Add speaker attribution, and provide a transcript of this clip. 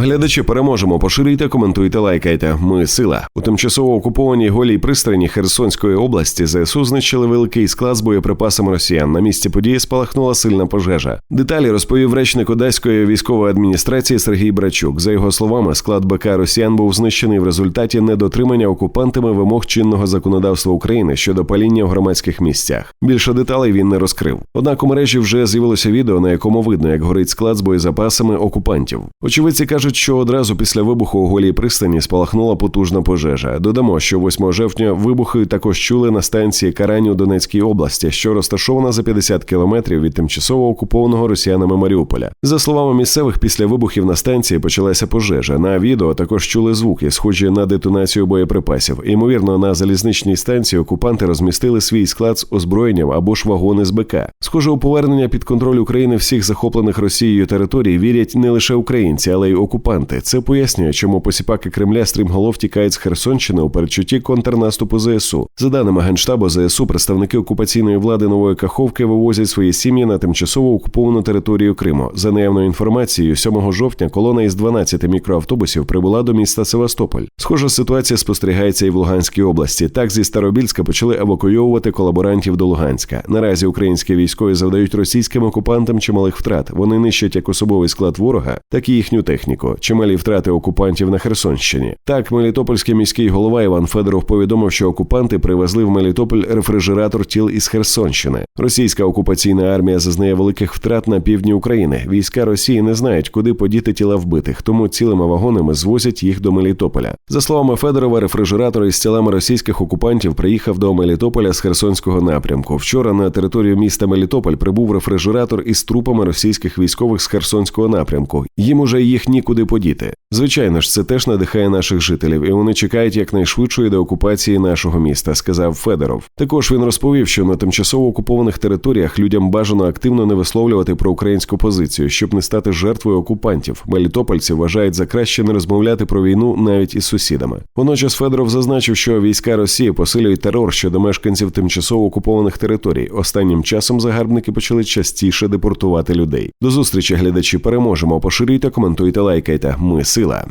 Speaker 1: Глядачі переможемо. Поширюйте, коментуйте, лайкайте. Ми сила. У тимчасово окупованій голій пристані Херсонської області ЗСУ знищили великий склад з боєприпасами росіян. На місці події спалахнула сильна пожежа. Деталі розповів речник Одеської військової адміністрації Сергій Брачук. За його словами, склад БК Росіян був знищений в результаті недотримання окупантами вимог чинного законодавства України щодо паління в громадських місцях. Більше деталей він не розкрив. Однак у мережі вже з'явилося відео, на якому видно, як горить склад з боєзапасами окупантів. Очевидці кажуть, що одразу після вибуху у голій пристані спалахнула потужна пожежа. Додамо, що 8 жовтня вибухи також чули на станції Карані у Донецькій області, що розташована за 50 кілометрів від тимчасово окупованого росіянами Маріуполя. За словами місцевих, після вибухів на станції почалася пожежа. На відео також чули звуки, схожі на детонацію боєприпасів. Ймовірно, на залізничній станції окупанти розмістили свій склад з озброєнням або ж вагони з БК. Схоже, у повернення під контроль України всіх захоплених Росією територій вірять не лише українці, але й окупанти. Це пояснює, чому посіпаки Кремля стрімголов тікають з Херсонщини у передчутті контрнаступу ЗСУ. За даними генштабу ЗСУ, представники окупаційної влади нової Каховки вивозять свої сім'ї на тимчасово окуповану територію Криму. За наявною інформацією, 7 жовтня колона із 12 мікроавтобусів прибула до міста Севастополь. Схожа ситуація спостерігається і в Луганській області. Так зі Старобільська почали евакуйовувати колаборантів до Луганська. Наразі українські військові завдають російським окупантам чималих втрат. Вони нищать як особовий склад ворога, так і їхню техніку. Чималі втрати окупантів на Херсонщині. Так, Мелітопольський міський голова Іван Федоров повідомив, що окупанти привезли в Мелітополь рефрижератор тіл із Херсонщини. Російська окупаційна армія зазнає великих втрат на півдні України. Війська Росії не знають, куди подіти тіла вбитих, тому цілими вагонами звозять їх до Мелітополя. За словами Федорова, рефрижератор із тілами російських окупантів приїхав до Мелітополя з Херсонського напрямку. Вчора на територію міста Мелітополь прибув рефрижератор із трупами російських військових з Херсонського напрямку. Їм уже їх нікуди подіти. Звичайно ж, це теж надихає наших жителів, і вони чекають якнайшвидшої деокупації нашого міста, сказав Федоров. Також він розповів, що на тимчасово окупованих територіях людям бажано активно не висловлювати про українську позицію, щоб не стати жертвою окупантів. Мелітопольці вважають за краще не розмовляти про війну навіть із сусідами. Водночас Федоров зазначив, що війська Росії посилюють терор щодо мешканців тимчасово окупованих територій. Останнім часом загарбники почали частіше депортувати людей. До зустрічі глядачі переможемо. Поширюйте, коментуйте, лайкайте. Ми сила.